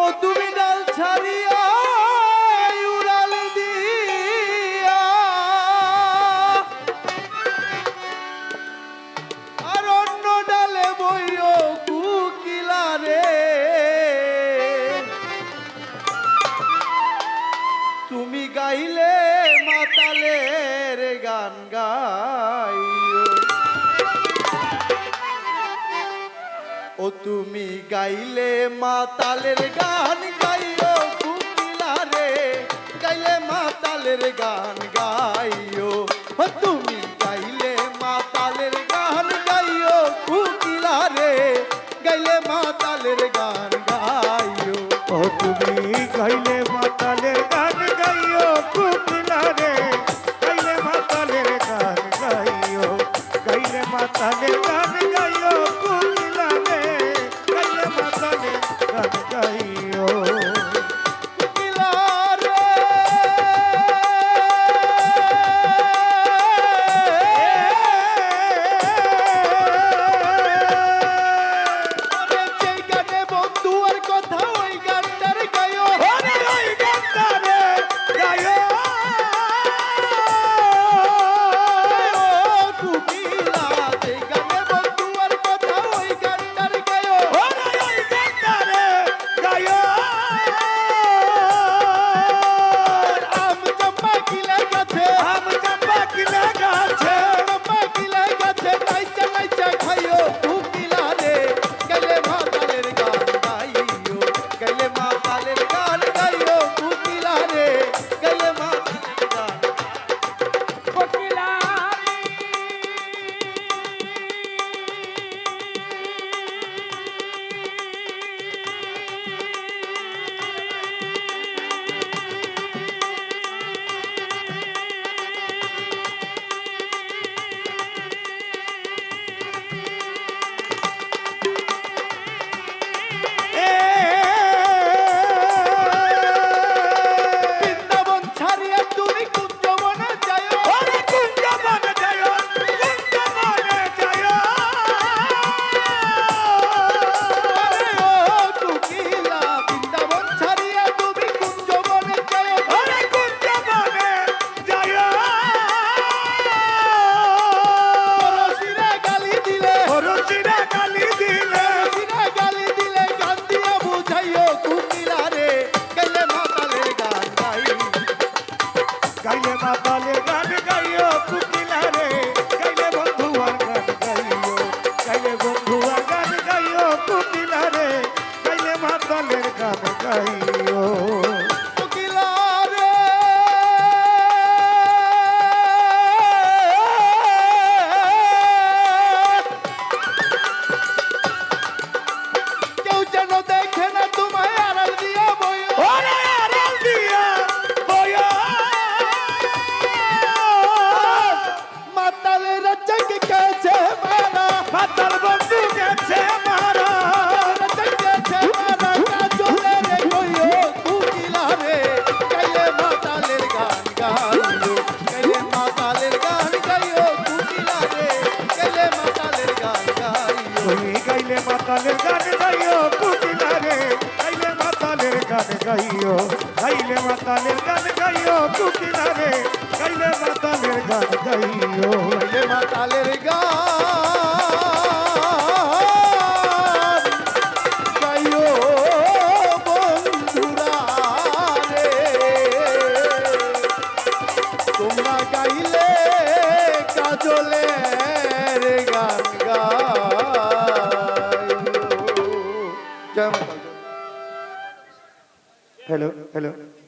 ও তুমি ডাল ছাড়িয়া দিয়া। রে। তুমি গাইলে মাতালের গান গা তুমি গাইলে মাতালের গান গাইও কুমিলা রে গাইলে মাতালের গান গাইও। তুমি গাইলে মাতালের গান গাইও কুমিলা রে গাইলে মাতালের গান গাইও। ও তুমি গাইলে মাতালের গান গাইও কুমিলা রে গাইলে মাতালের গান গাইও। গাইলে মাতালের গান গাইও বাবা কিনারে গাইও, গাইলে মাতালের গান গাইও, তু কিনারে গাইলে মাতালের গান গাইও। গাইলে মাতালের গান hello, hello.